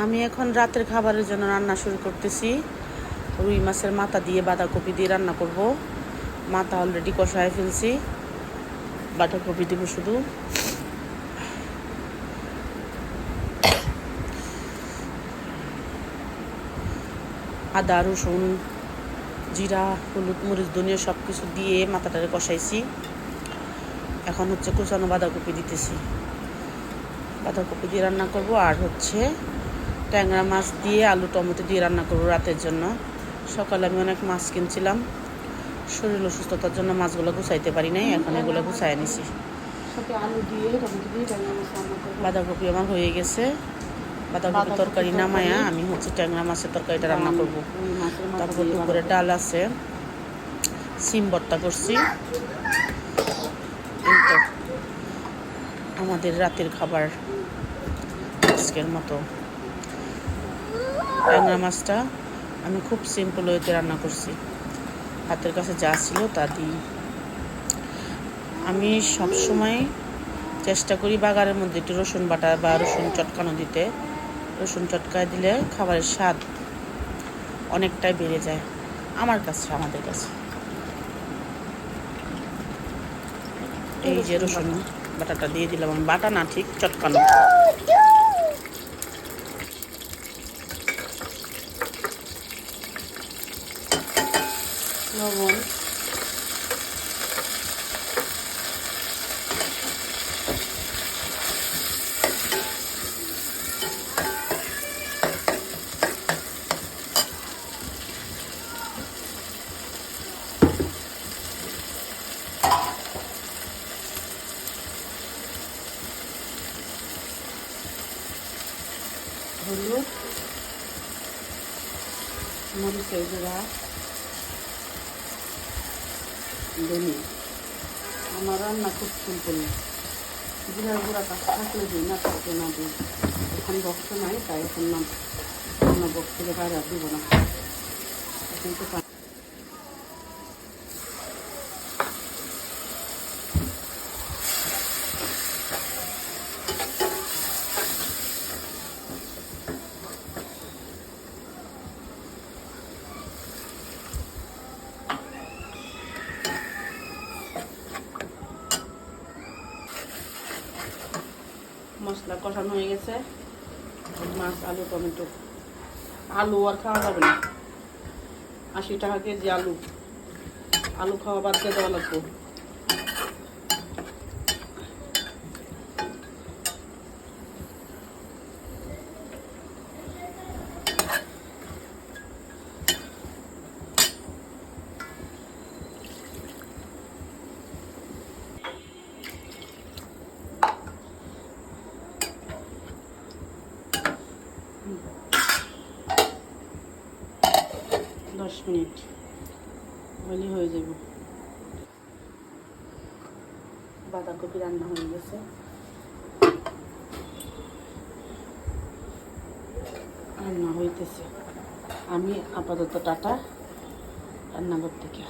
আমি এখন রাতের খাবারের জন্য রান্না শুরু করতেছি। রুই মাছের মাথা দিয়ে বাঁধাকপি দিয়ে রান্না করব। মাথা অলরেডি কষায় ফেলছি। বাঁধাকপি দিব শুধু। আদা, রসুন, জিরা, হলুদ, মরিচ, ধনিয়া সব কিছু দিয়ে মাথাটারে কষাইছি। এখন হচ্ছে কুচানো বাঁধাকপি দিতেছি। বাঁধাকপি দিয়ে রান্না করব আর হচ্ছে ট্যাংরা মাছ দিয়ে আলু টমেটো দিয়ে রান্না করব রাতের জন্য। সকালে আমি অনেক মাছ কিনছিলাম। শরীর অসুস্থতার জন্য মাছগুলো গুছাইতে পারি নাই এখন এগুলো গুছাই নিছি। বাঁধাকপি আমার হয়ে গেছে। বাঁধাকপি তরকারি নামায়া আমি হচ্ছে ট্যাংরা মাছের তরকারিটা রান্না করব। তারপর দুপুরে ডাল আছে। সিম ভর্তা করছি। আমাদের রাতের খাবার আজকের মতো। ট্যাংরা মাছটা আমি খুব সিম্পল ওয়েতে রান্না করছি। হাতের কাছে যা ছিল তা দিই। আমি সব সময় চেষ্টা করি বাগারের মধ্যে একটু রসুন বাটা বা রসুন চটকানো দিতে। রসুন চটকায় দিলে খাবারের স্বাদ অনেকটাই বেড়ে যায় আমার কাছে, আমাদের কাছে। এই যে রসুন বাটাটা দিয়ে দিলাম। বাটা না ঠিক চটকানো। লবণ। হলুদ মরিচের গুঁড়া। ধনিয়া আমার রান্না খুব সিম্পল জিরার গুঁড়াটা থাকলে দিই, না থাকলে না দিই। এখন বক্স নাই, তাই এখন না বক্স থেকে বাইরে দিব না। এখন তো মশলা কষানো হয়ে গেছে। মাছ, আলু, টমেটো। আলু আর খাওয়া যাবে না। আশি টাকা কেজি আলু। আলু খাওয়া বাদ দিয়ে দেওয়া লাগবে। দশ মিনিট। হলে হয়ে যাব। বাঁধাকপি রান্না হয়ে গেছে। রান্না হইতেছে। আমি আপাতত টাটা। রান্নাঘর থেকে।